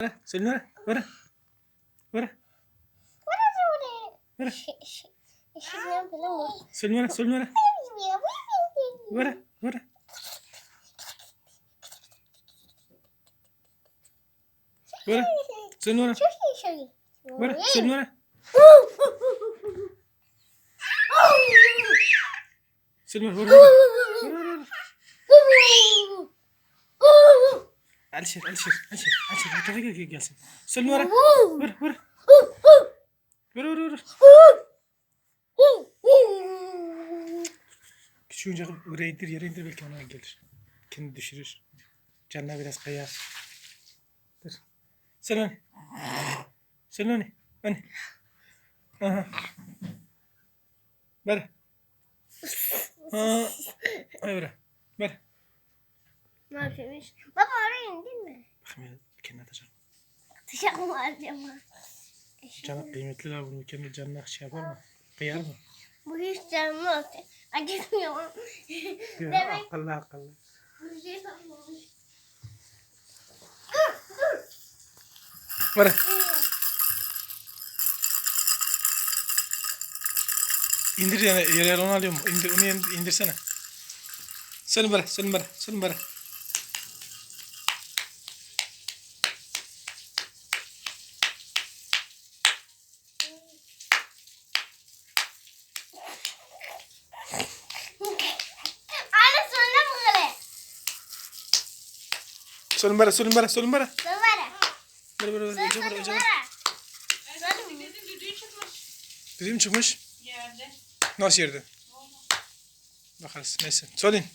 Ver. Selin ver. Ver. Ver. Ver. Selin ver. Selin ver. Ver. Ver. Ver. Selin ver. Ver. Selin ver. Selin ver. Ver. Ver. Ver. Alişir, Alişir, Alişir, Alişir. Bu tarafa gel, gel, gelsin. Selin ver. Ver, ver. Ver, ver, ver. Küçük oyuncak oraya indir, yere indir belki ona gelir. Kendi düşürür. Canına biraz kayar. Dur. Sen onu. Sen onu. Onu. Aha. Ver. Aa. Ay ver. Ver. Ne yapıyormuş? Baba oraya indin mi? Bakayım ya, bir kendine atacağım. Atacak mı acaba? Canı kıymetli la bunu kendi canına şey yapar mı? Kıyar mı? Bu hiç canımı atıyor. Acıtmıyor. Demek- akıllı akıllı. Bu şey sanmamış. Ver. İndir yani yere onu alıyorum. İndir, onu indir- indirsene. Senin bana, senin bana, senin bana. Sonra önce ver, önce ver. sonra. Dedim düdüğü çıkmış Düdüğüm çıkmış. yerde. Nasıl yerde? Bakarız, neyse. Söyleyin.